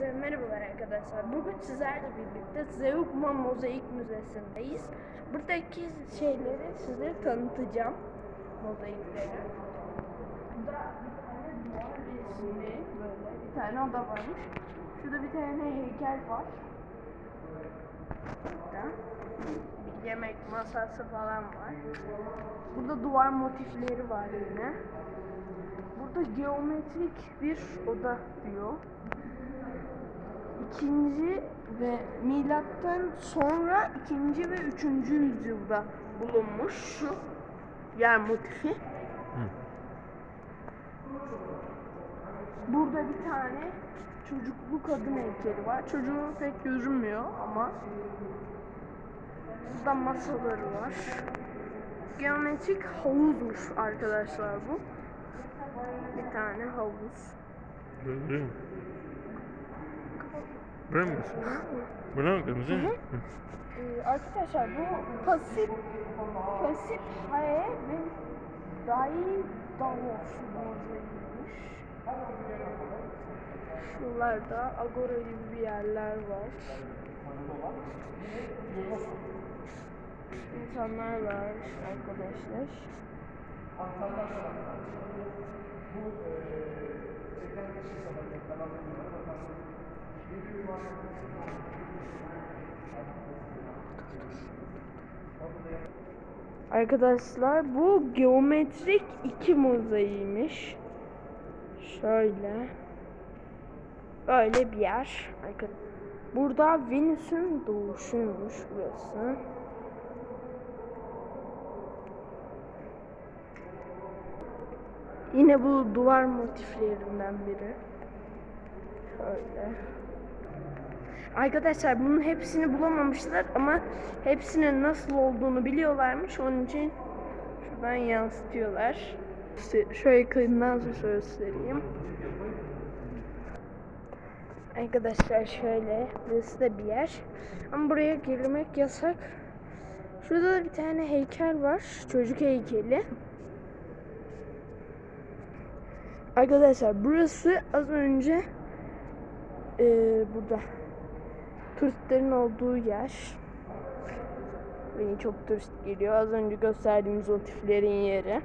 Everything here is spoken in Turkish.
Herkese merhabalar arkadaşlar. Bugün sizlerle birlikte Zeugma Mozaik Müzesi'ndeyiz. Buradaki şeyleri size tanıtacağım. Mozaikleri. Burada bir tane duvar resmi böyle bir tane oda varmış. Şurada bir tane heykel var. Burada bir yemek masası falan var. Burada duvar motifleri var yine. Burada geometrik bir oda diyor. İkinci ve milattan sonra ikinci ve üçüncü yüzyılda bulunmuş şu yer motifi. Burada bir tane çocuklu kadın heykeli var. Çocuğu pek görünmüyor ama burada masaları var. Geometrik havuzmuş arkadaşlar bu. Bir tane havuz. Buraya mı? Buraya mı basıyorsun? Buna mı kırmızı mı? Hı. Ee, arkadaşlar bu pasif pasif haye ve dahi davos mozaiğiymiş. Şuralarda agora gibi bir yerler var. İnsanlar var arkadaşlar. Arkadaşlar bu geometrik iki mozaiğiymiş. Şöyle. Böyle bir yer. Burada Venüs'ün doğuşuymuş burası. Yine bu duvar motiflerinden biri. Şöyle. Arkadaşlar bunun hepsini bulamamışlar ama hepsinin nasıl olduğunu biliyorlarmış. Onun için şuradan yansıtıyorlar. İşte şöyle yakından göstereyim. Arkadaşlar şöyle burası da bir yer. Ama buraya girmek yasak. Şurada da bir tane heykel var. Çocuk heykeli. Arkadaşlar burası az önce eee burada turistlerin olduğu yer. Beni çok turist geliyor. Az önce gösterdiğimiz motiflerin yeri.